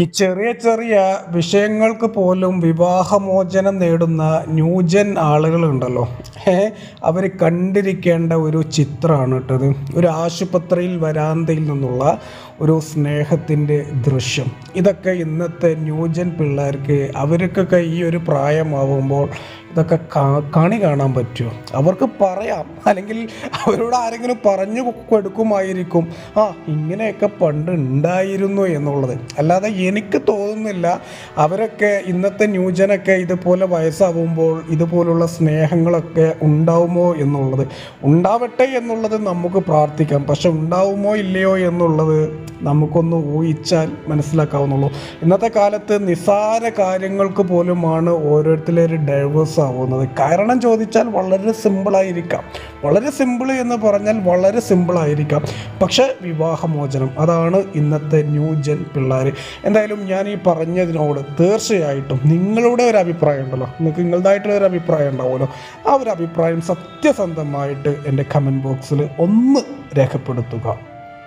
ഈ ചെറിയ ചെറിയ വിഷയങ്ങൾക്ക് പോലും വിവാഹമോചനം നേടുന്ന ന്യൂജൻ ആളുകളുണ്ടല്ലോ. അവർ കണ്ടിരിക്കേണ്ട ഒരു ചിത്രമാണ് കേട്ടത് ഒരു ആശുപത്രിയിൽ വരാന്തയിൽ നിന്നുള്ള ഒരു സ്നേഹത്തിന്റെ ദൃശ്യം. ഇതൊക്കെ ഇന്നത്തെ ന്യൂജൻ പിള്ളേർക്ക് അവർക്കൊക്കെ ഈ ഒരു പ്രായമാവുമ്പോൾ ഇതൊക്കെ കണി കാണാൻ പറ്റുമോ? അവർക്ക് പറയാം. അല്ലെങ്കിൽ അവരോട് ആരെങ്കിലും പറഞ്ഞു കൊടുക്കുമായിരിക്കും. ആ ഇങ്ങനെയൊക്കെ പണ്ട് ഉണ്ടായിരുന്നു എന്നുള്ളത്. അല്ലാതെ എനിക്ക് തോന്നുന്നില്ല അവരൊക്കെ ഇന്നത്തെ ന്യൂജനൊക്കെ ഇതുപോലെ വയസ്സാവുമ്പോൾ ഇതുപോലുള്ള സ്നേഹങ്ങളൊക്കെ ഉണ്ടാവുമോ എന്നുള്ളത്. ഉണ്ടാവട്ടെ എന്നുള്ളത് നമുക്ക് പ്രാർത്ഥിക്കാം. പക്ഷെ ഉണ്ടാവുമോ ഇല്ലയോ എന്നുള്ളത് നമുക്കൊന്ന് ഊഹിച്ചാൽ മനസ്സിലാക്കാവുന്നുള്ളൂ. ഇന്നത്തെ കാലത്ത് നിസ്സാര കാര്യങ്ങൾക്ക് പോലുമാണ് ഓരോരുത്തരും ഡൈവേഴ്സ് ആവുന്നത്. കാരണം ചോദിച്ചാൽ വളരെ സിമ്പിളായിരിക്കാം വളരെ സിമ്പിൾ എന്ന് പറഞ്ഞാൽ വളരെ സിമ്പിളായിരിക്കാം പക്ഷേ വിവാഹമോചനം അതാണ് ഇന്നത്തെ ന്യൂ ജൻ പിള്ളേർ എന്തായാലും ഞാൻ ഈ പറഞ്ഞതിനോട് തീർച്ചയായിട്ടും നിങ്ങളുടെ ഒരു അഭിപ്രായം ഉണ്ടല്ലോ. നിങ്ങൾക്ക് നിങ്ങളുടേതായിട്ടുള്ള ഒരു അഭിപ്രായം ഉണ്ടാവുമല്ലോ. ആ ഒരു അഭിപ്രായം സത്യസന്ധമായിട്ട് എന്റെ കമന്റ് ബോക്സിൽ ഒന്ന് രേഖപ്പെടുത്തുക.